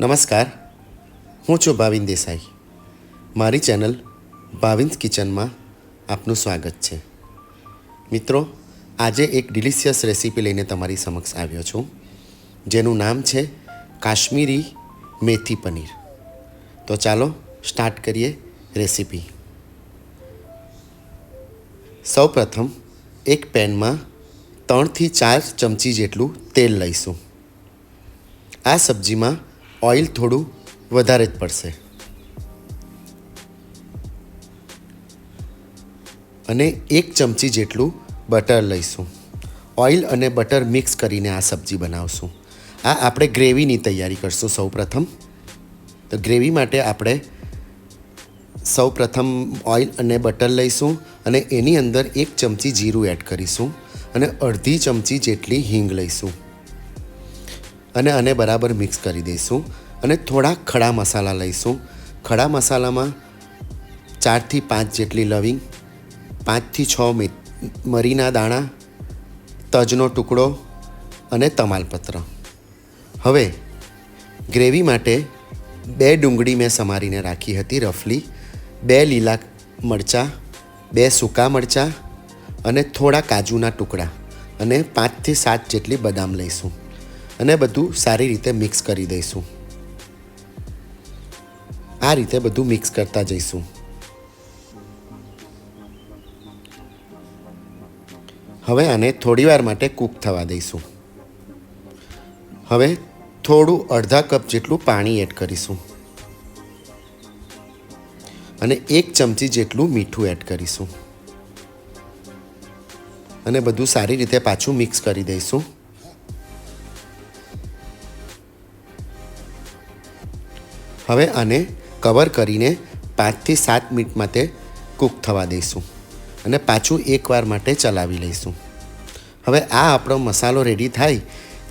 નમસ્કાર. હું છું ભાવિન દેસાઈ. મારી ચેનલ ભાવિન્સ કિચનમાં આપનું સ્વાગત છે. મિત્રો, આજે એક ડિલિશિયસ રેસીપી લઈને તમારી સમક્ષ આવ્યો છું, જેનું નામ છે કાશ્મીરી મેથી પનીર. તો ચાલો સ્ટાર્ટ કરીએ રેસીપી. સૌપ્રથમ એક પેનમાં ત્રણથી ચાર ચમચી જેટલું તેલ લઈશું. આ સબ્જીમાં ઓઇલ થોડું વધારે જ પડશે. અને એક ચમચી જેટલું બટર લઈશું. ઓઇલ અને બટર મિક્સ કરીને આ સબ્જી બનાવશું. આ આપણે ગ્રેવીની તૈયારી કરશું સૌપ્રથમ. તો ગ્રેવી માટે આપણે સૌપ્રથમ ઓઇલ અને બટર લઈશું અને એની અંદર એક ચમચી જીરું એડ કરીશું અને અડધી ચમચી જેટલી હિંગ લઈશું. અને આને બરાબર મિક્સ કરી દઈશું અને થોડા ખડા મસાલા લઈશું. ખડા મસાલામાં ચારથી પાંચ જેટલી લવિંગ, પાંચથી છ મરીના દાણા, તજનો ટુકડો અને તમાલપત્ર. હવે ગ્રેવી માટે બે ડુંગળી મેં સમારીને રાખી હતી રફલી, બે લીલા મરચાં, બે સૂકા મરચાં અને થોડા કાજુના ટુકડા અને પાંચથી સાત જેટલી બદામ લઈશું. અને બધું સારી રીતે મિક્સ કરી દઈશું. આ રીતે બધું મિક્સ કરતા જઈશું. હવે આને થોડીવાર માટે કૂક થવા દઈશું. હવે થોડું અડધા કપ જેટલું પાણી એડ કરીશું. અને એક ચમચી જેટલું મીઠું એડ કરીશું. અને બધું સારી રીતે પાછું મિક્સ કરી દઈશું. હવે આને કવર કરીને પાંચથી સાત મિનિટ માટે કૂક થવા દઈશું અને પાછું એકવાર માટે ચલાવી લઈશું. હવે આ આપણો મસાલો રેડી થાય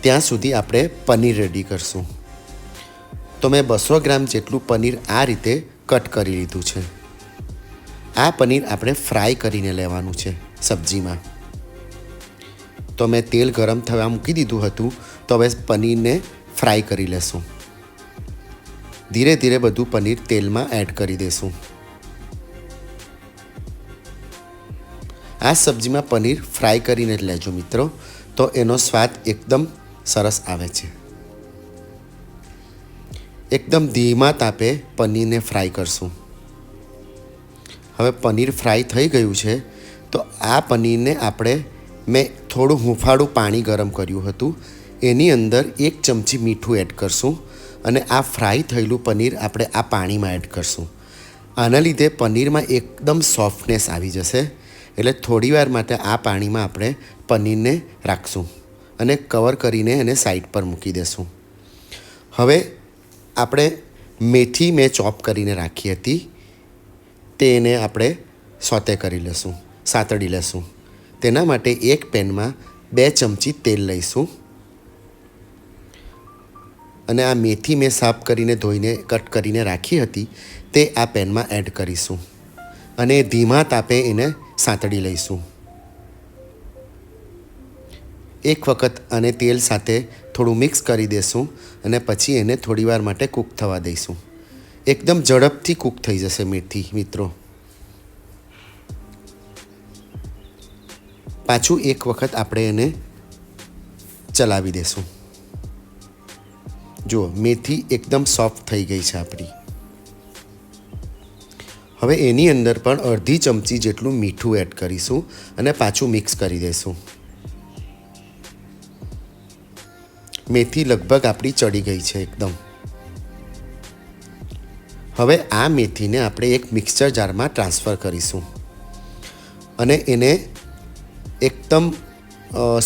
ત્યાં સુધી આપણે પનીર રેડી કરશું. તો મેં બસો ગ્રામ જેટલું પનીર આ રીતે કટ કરી લીધું છે. આ પનીર આપણે ફ્રાય કરીને લેવાનું છે સબ્જીમાં. તો મેં તેલ ગરમ થવા મૂકી દીધું હતું, તો હવે પનીરને ફ્રાય કરી લેશું. ધીરે ધીરે બધું પનીર તેલમાં એડ કરી દઈશું આ સબ્જીમાં પનીર ફ્રાય કરીને લેજો મિત્રો, તો એનો સ્વાદ એકદમ સરસ આવે છે. એકદમ ધીમા તાપે પનીરને ફ્રાય કરશું. હવે પનીર ફ્રાય થઈ ગયું છે, તો આ પનીરને આપણે મેં થોડું હુંફાળું પાણી ગરમ કર્યું હતું, એની અંદર એક ચમચી મીઠું એડ કરશું. અને આ ફ્રાય થયેલું પનીર આપણે આ પાણીમાં એડ કરશું. આના લીધે પનીરમાં એકદમ સોફ્ટનેસ આવી જશે. એટલે થોડીવાર માટે આ પાણીમાં આપણે પનીરને રાખશું અને કવર કરીને એને સાઈડ પર મૂકી દેશું. હવે આપણે મેથી મેં ચોપ કરીને રાખી હતી. તેને આપણે સોતે કરી લેશું સાતડી લેશું. તેના માટે એક પેનમાં બે ચમચી તેલ લઈશું. અને આ મેથી મેં સાફ કરીને ધોઈને, કટ કરીને રાખી હતી, તે આ પેનમાં એડ કરીશું. અને ધીમા તાપે એને સાંતળી લઈશું. એક વખત અને તેલ સાથે થોડું મિક્સ કરી દેશું અને પછી એને થોડીવાર માટે કૂક થવા દઈશું. એકદમ ઝડપથી કૂક થઈ જશે મેથી, મિત્રો. પાછું એક વખત આપણે એને ચલાવી દેશું. જુઓ મેથી એકદમ સોફ્ટ થઈ ગઈ છે આપણી. હવે એની અંદર પણ અડધી ચમચી જેટલું મીઠું એડ કરીશું અને પાછું મિક્સ કરી દઈશું. મેથી લગભગ આપણી ચડી ગઈ છે એકદમ. હવે આ મેથીને આપણે એક મિક્સચર જારમાં ટ્રાન્સફર કરીશું. અને એને એકદમ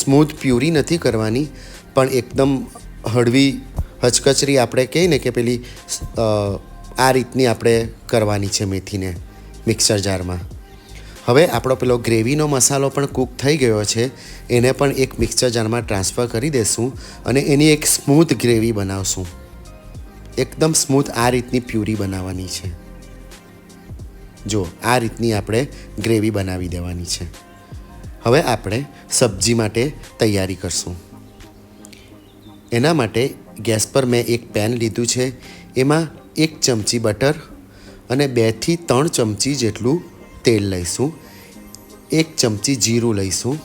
સ્મૂથ પ્યુરી નથી કરવાની, પણ એકદમ હળવી હચકચરી આપણે કહીએ ને કે પેલી આ રીતની આપણે કરવાની છે મેથીને મિક્સર જારમાં. હવે આપણો પેલો ગ્રેવીનો મસાલો પણ કૂક થઈ ગયો છે, એને પણ એક મિક્સર જારમાં ટ્રાન્સફર કરી દેશું અને એની એક સ્મૂથ ગ્રેવી બનાવશું. એકદમ સ્મૂથ આ રીતની પ્યુરી બનાવવાની છે. જો, આ રીતની આપણે ગ્રેવી બનાવી દેવાની છે. હવે આપણે સબ્જી માટે તૈયારી કરશું. એના માટે ગેસ પર મેં એક પેન લીધું છે. એમાં એક ચમચી બટર અને બેથી ત્રણ ચમચી જેટલું તેલ લઈશું. એક ચમચી જીરું લઈશું.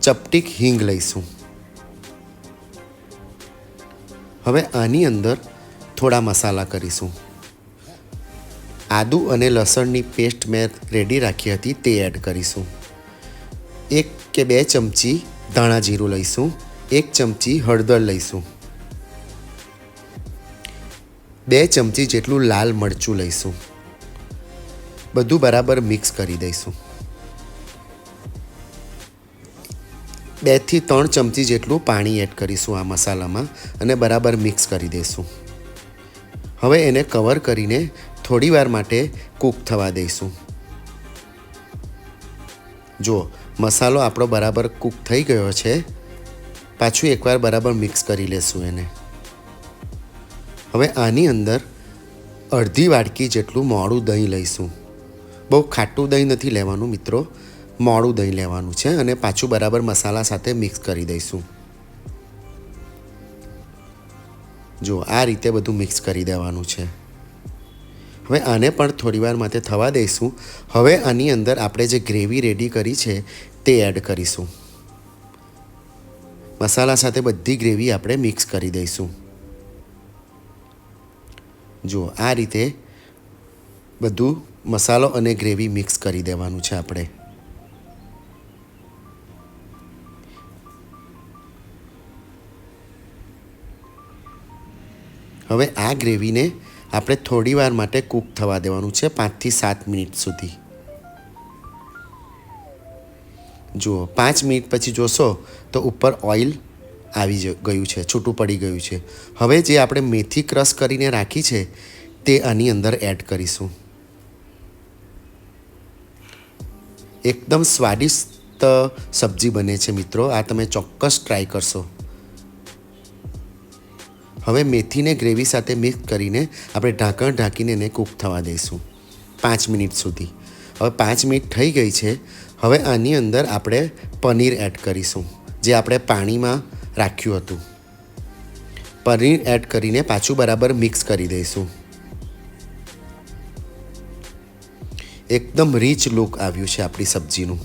ચપટીક હિંગ લઈશું. હવે આની અંદર થોડા મસાલા કરીશું. આદુ અને લસણની પેસ્ટ મેં રેડી રાખી હતી તે એડ કરીશું. એક કે બે ચમચી ધાણા જીરું લઈશું. એક ચમચી હળદર લઈશું. બે ચમચી જેટલું લાલ મરચું લઈશું. બધું બરાબર મિક્સ કરી દઈશું. બેથી ત્રણ ચમચી જેટલું પાણી એડ કરીશું આ મસાલામાં અને બરાબર મિક્સ કરી દઈશું. હવે એને કવર કરીને થોડીવાર માટે કૂક થવા દઈશું. જુઓ મસાલો આપણો બરાબર કૂક થઈ ગયો છે, પાછું એકવાર બરાબર મિક્સ કરી લેશું એને. હવે આની અંદર અડધી વાટકી જેટલું મોડું દહીં લઈશું. બહુ ખાટું દહીં નથી લેવાનું મિત્રો, મોડું દહીં લેવાનું છે અને પાછું બરાબર મસાલા સાથે મિક્સ કરી દઈશું. જો આ રીતે બધું મિક્સ કરી દેવાનું છે. હવે આને પણ થોડીવાર માટે થવા દઈશું. હવે આની અંદર આપણે જે ગ્રેવી રેડી કરી છે તે એડ કરીશું. મસાલા સાથે બધી ગ્રેવી આપણે મિક્સ કરી દઈશું. જુઓ, આ રીતે બધું મસાલો અને ગ્રેવી મિક્સ કરી દેવાનું છે આપણે. હવે આ ગ્રેવીને આપણે થોડી વાર માટે કૂક થવા દેવાનું છે પાંચથી સાત મિનિટ સુધી. જુઓ, પાંચ મિનિટ પછી જોશો તો ઉપર ઓઇલ આવી ગયું છે, છૂટું પડી ગયું છે. હવે જે આપણે મેથી ક્રશ કરીને રાખી છે, તે આની અંદર એડ કરીશું. એકદમ સ્વાદિષ્ટ સબ્જી બને છે મિત્રો, આ તમે ચોક્કસ ટ્રાય કરશો. હવે મેથીને ગ્રેવી સાથે મિક્સ કરીને આપણે ઢાંકણ ઢાંકીને એને કૂક થવા દઈશું, પાંચ મિનિટ સુધી. હવે પાંચ મિનિટ થઈ ગઈ છે, હવે આની અંદર આપણે પનીર એડ કરીશું, જે આપણે પાણીમાં રાખ્યું હતું. પનીર એડ કરીને પાછું બરાબર મિક્સ કરી દઈશું. એકદમ રીચ લુક આવ્યું છે આપણી સબ્જીનું.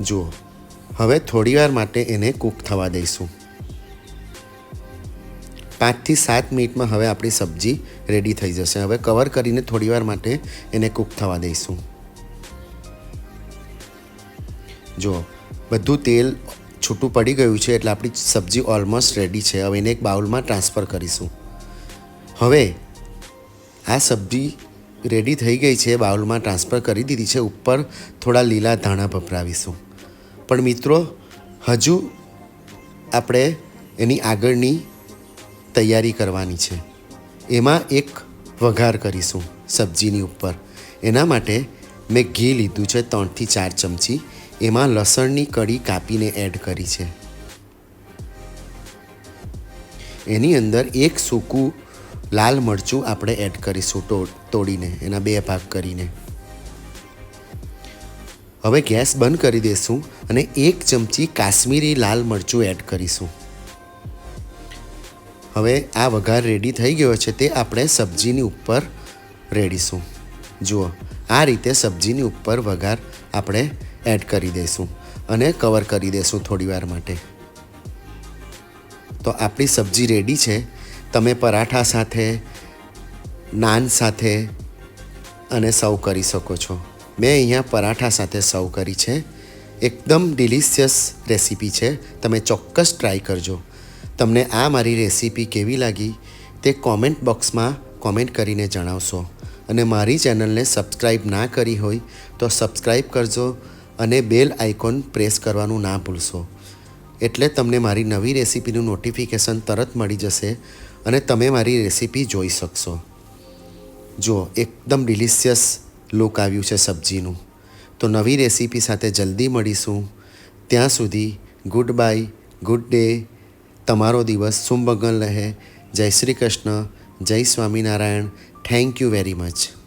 જુઓ, હવે થોડીવાર માટે એને કૂક થવા દઈશું. પાંચથી સાત મિનિટમાં હવે આપણી સબ્જી રેડી થઈ જશે. હવે કવર કરીને થોડીવાર માટે એને કૂક થવા દઈશું. જુઓ બધું તેલ છૂટું પડી ગયું છે એટલે આપણી સબ્જી ઓલમોસ્ટ રેડી છે. હવે એને એક બાઉલમાં ટ્રાન્સફર કરીશું. હવે આ સબ્જી રેડી થઈ ગઈ છે, બાઉલમાં ટ્રાન્સફર કરી દીધી છે. ઉપર થોડા લીલા ધાણા ભભરાવીશું. પણ મિત્રો, હજુ આપણે એની આગળની તૈયારી કરવાની છે. એમાં એક વઘાર કરીશું સબ્જીની ઉપર. એના માટે મેં ઘી લીધું છે ત્રણથી ચાર ચમચી. એમાં લસણની કડી કાપીને એડ કરી છે. એની અંદર એક સૂકું લાલ મરચું આપણે એડ કરીશું તોડીને, એના બે ભાગ કરીને. હવે ગેસ બંધ કરી દઈશું અને એક ચમચી કાશ્મીરી લાલ મરચું એડ કરીશું. હવે આ વઘાર રેડી થઈ ગયો છે તે આપણે સબ્જીની ઉપર રેડીશું. જુઓ, આ રીતે સબ્જીની ઉપર વઘાર આપણે એડ કરી દઈશું અને કવર કરી દઈશું થોડીવાર માટે. તો આપણી સબ્જી રેડી છે. તમે પરાઠા સાથે, નાન સાથે અને સર્વ કરી શકો છો. મેં અહીંયા પરાઠા સાથે સર્વ કરી છે. એકદમ ડિલિશિયસ રેસીપી છે. તમે ચોક્કસ ટ્રાય કરજો. તમને આ મારી રેસીપી કેવી લાગી તે કોમેન્ટ બોક્સમાં કોમેન્ટ કરીને જણાવશો. અને મારી ચેનલને સબસ્ક્રાઈબ ના કરી હોય તો સબસ્ક્રાઈબ કરજો અને બેલ આઇકોન પ્રેસ કરવાનું ના ભૂલશો. એટલે તમને મારી નવી રેસીપીનું નોટિફિકેશન તરત મળી જશે અને તમે મારી રેસીપી જોઈ શકશો. જુઓ એકદમ ડિલિશિયસ લુક આવ્યું છે સબ્જીનું. તો નવી રેસીપી સાથે જલ્દી મળીશું. ત્યાં સુધી ગુડ બાય, ગુડ ડે તમારો દિવસ સુમબગન રહે. જય શ્રી કૃષ્ણ. જય Swaminarayan. Thank you very much